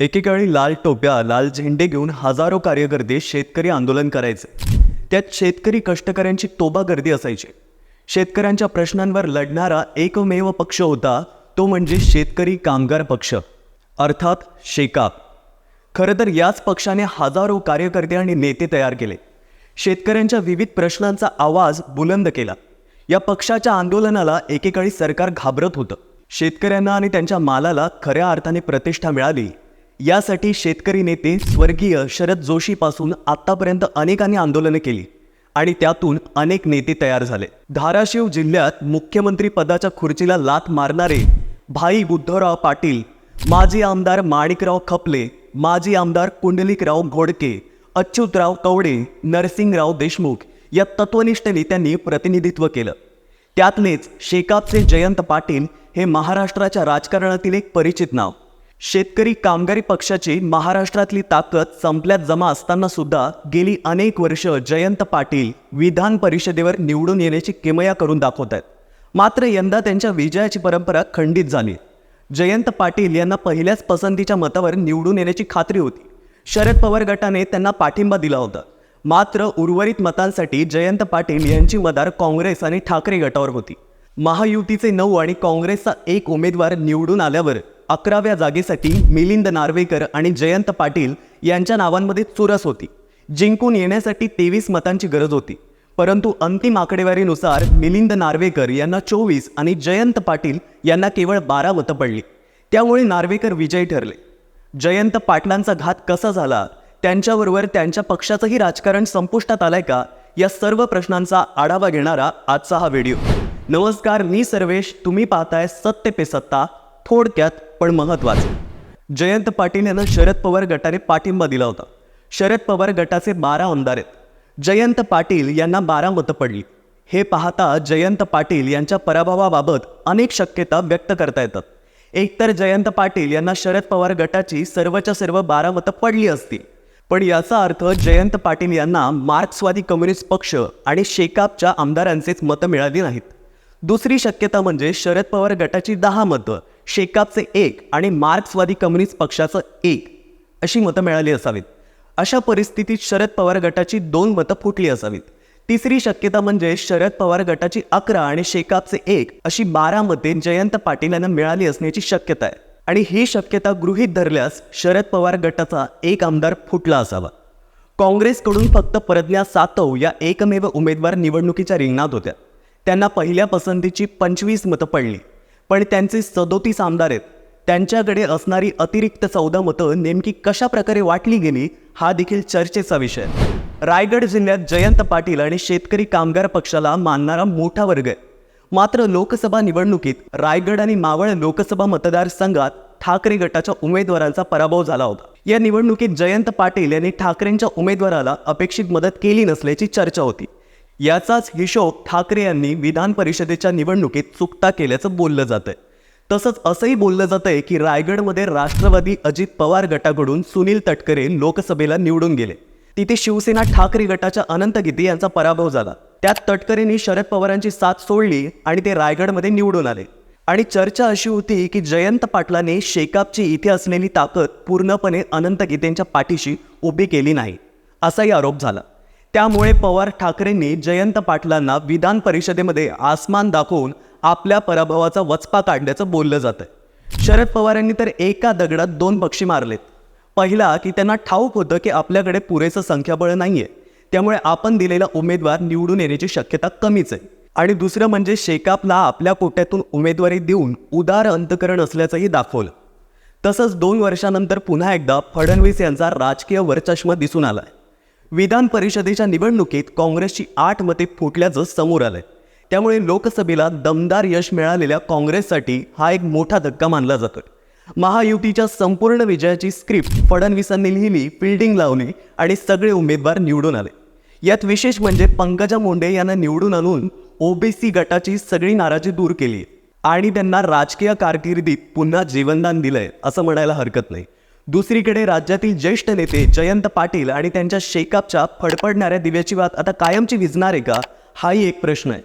एकेकाळी लाल टोप्या लाल झेंडे घेऊन हजारो कार्यकर्ते शेतकरी आंदोलन करायचे. त्यात शेतकरी कष्टकऱ्यांची तोबा गर्दी असायची. शेतकऱ्यांच्या प्रश्नांवर लढणारा एकमेव पक्ष होता तो म्हणजे शेतकरी कामगार पक्ष अर्थात शेकाप खरं तर याच पक्षाने हजारो कार्यकर्ते आणि नेते तयार केले. शेतकऱ्यांच्या विविध प्रश्नांचा आवाज बुलंद केला. या पक्षाच्या आंदोलनाला एकेकाळी सरकार घाबरत होतं. शेतकऱ्यांना आणि त्यांच्या मालाला खऱ्या अर्थाने प्रतिष्ठा मिळाली. यासाठी शेतकरी नेते स्वर्गीय शरद जोशीपासून आत्तापर्यंत अनेकांनी आंदोलनं केली आणि त्यातून अनेक नेते तयार झाले. धाराशिव जिल्ह्यात मुख्यमंत्री पदाच्या खुर्चीला लात मारणारे भाई बुद्धराव पाटील माजी आमदार माणिकराव खपले माजी आमदार कुंडलिकराव घोडके अच्युतराव कवडे नरसिंगराव देशमुख या तत्वनिष्ठ नेत्यांनी प्रतिनिधित्व केलं. त्यातलेच शेकापचे जयंत पाटील हे महाराष्ट्राच्या राजकारणातील एक परिचित नाव. शेतकरी कामगारी पक्षाची महाराष्ट्रातली ताकद संपल्यात जमा असताना सुद्धा गेली अनेक वर्ष जयंत पाटील विधान परिषदेवर निवडून येण्याची किमया करून दाखवत आहेत. मात्र यंदा त्यांच्या विजयाची परंपरा खंडित झाली. जयंत पाटील यांना पहिल्याच पसंतीच्या मतावर निवडून येण्याची खात्री होती. शरद पवार गटाने त्यांना पाठिंबा दिला होता. मात्र उर्वरित मतांसाठी जयंत पाटील यांची मदार काँग्रेस आणि ठाकरे गटावर होती. महायुतीचे नऊ आणि काँग्रेसचा एक उमेदवार निवडून आल्यावर अकराव्या जागेसाठी मिलिंद नार्वेकर आणि जयंत पाटील यांच्या नावांमध्ये चुरस होती. जिंकून येण्यासाठी तेवीस मतांची गरज होती. परंतु अंतिम आकडेवारीनुसार मिलिंद नार्वेकर यांना चोवीस आणि जयंत पाटील यांना केवळ बारा मतं पडली. त्यामुळे नार्वेकर विजयी ठरले. जयंत पाटलांचा घात कसा झाला? त्यांच्याबरोबर त्यांच्या पक्षाचंही राजकारण संपुष्टात आलंय का? या सर्व प्रश्नांचा आढावा घेणारा आजचा हा व्हिडिओ. नमस्कार मी सर्वेश. तुम्ही पाहताय सत्य पे सत्ता. थोडक्यात पण महत्वाचं जयंत पाटील यांना शरद पवार गटाने पाठिंबा दिला होता. शरद पवार गटाचे बारा आमदार आहेत. जयंत पाटील यांना बारा मतं पडली. हे पाहता जयंत पाटील यांच्या पराभवाबाबत अनेक शक्यता व्यक्त करता येतात. एकतर जयंत पाटील यांना शरद पवार गटाची सर्वच्या सर्व बारा मतं पडली असती पण याचा अर्थ जयंत पाटील यांना मार्क्सवादी कम्युनिस्ट पक्ष आणि शेकापच्या आमदारांचेच मतं मिळाली नाहीत. दुसरी शक्यता म्हणजे शरद पवार गटाची दहा मतं शेकापचे एक आणि मार्क्सवादी कम्युनिस्ट पक्षाचं एक अशी मतं मिळाली असावीत. अशा परिस्थितीत शरद पवार गटाची दोन मतं फुटली असावीत. तिसरी शक्यता म्हणजे शरद पवार गटाची अकरा आणि शेकापचे एक अशी बारा मते जयंत पाटील यांना मिळाली असण्याची शक्यता आहे. आणि ही शक्यता गृहीत धरल्यास शरद पवार गटाचा एक आमदार फुटला असावा. काँग्रेसकडून फक्त प्रज्ञा सातव या एकमेव उमेदवार निवडणुकीच्या रिंगणात होत्या. त्यांना पहिल्या पसंतीची पंचवीस मतं पडली. पण त्यांचे सदोतीस आमदार आहेत. त्यांच्याकडे असणारी अतिरिक्त चौदा मतं नेमकी कशा प्रकारे वाटली गेली हा देखील चर्चेचा विषय. रायगड जिल्ह्यात जयंत पाटील आणि शेतकरी कामगार पक्षाला मानणारा मोठा वर्ग आहे. मात्र लोकसभा निवडणुकीत रायगड आणि मावळ लोकसभा मतदारसंघात ठाकरे गटाच्या उमेदवारांचा पराभव झाला होता. या निवडणुकीत जयंत पाटील यांनी ठाकरेंच्या उमेदवाराला अपेक्षित मदत केली नसल्याची चर्चा होती. याचाच हिशोब ठाकरे यांनी विधान परिषदेच्या निवडणुकीत चुकता केल्याचं बोललं जातंय. तसंच असंही बोललं जातंय की रायगडमध्ये राष्ट्रवादी अजित पवार गटाकडून सुनील तटकरे लोकसभेला निवडून गेले. तिथे शिवसेना ठाकरे गटाच्या अनंत गीते यांचा पराभव झाला. त्यात तटकरेंनी शरद पवारांची साथ सोडली आणि ते रायगडमध्ये निवडून आले. आणि चर्चा अशी होती की जयंत पाटलाने शेकापची इथे असलेली ताकद पूर्णपणे अनंत गीतेंच्या पाठीशी उभी केली नाही. असाही आरोप झाला. त्यामुळे पवार ठाकरेंनी जयंत पाटलांना विधान परिषदेमध्ये आसमान दाखवून आपल्या पराभवाचा वचपा काढल्याचं बोललं जातंय. शरद पवारांनी तर एका दगडात दोन पक्षी मारलेत. पहिला की त्यांना ठाऊक होतं की आपल्याकडे पुरेसं संख्याबळ नाही आहे त्यामुळे आपण दिलेला उमेदवार निवडून येण्याची शक्यता कमीच आहे. आणि दुसरं म्हणजे शेकापला आपल्या कोट्यातून उमेदवारी देऊन उदार अंतकरण असल्याचंही दाखवलं. तसंच दोन वर्षानंतर पुन्हा एकदा फडणवीस यांचा राजकीय वरचष्मा दिसून आलाय. विधान परिषदेच्या निवडणुकीत काँग्रेसची आठ मते फुटल्याचं समोर आलंय. त्यामुळे लोकसभेला दमदार यश मिळालेल्या काँग्रेससाठी हा एक मोठा धक्का मानला जातोय. महायुतीच्या संपूर्ण विजयाची स्क्रिप्ट फडणवीसांनी लिहिली फिल्डिंग लावली आणि सगळे उमेदवार निवडून आले. यात विशेष म्हणजे पंकजा मुंडे यांना निवडून आणून ओबीसी गटाची सगळी नाराजी दूर केली आणि त्यांना राजकीय कारकिर्दीत पुन्हा जीवनदान दिलंय असं म्हणायला हरकत नाही. दुसरीकडे राज्यातील ज्येष्ठ नेते जयंत पाटील आणि त्यांच्या शेकापच्या फडफडणाऱ्या दिव्याची वात आता कायमची विजणार आहे का? हाही एक प्रश्न आहे.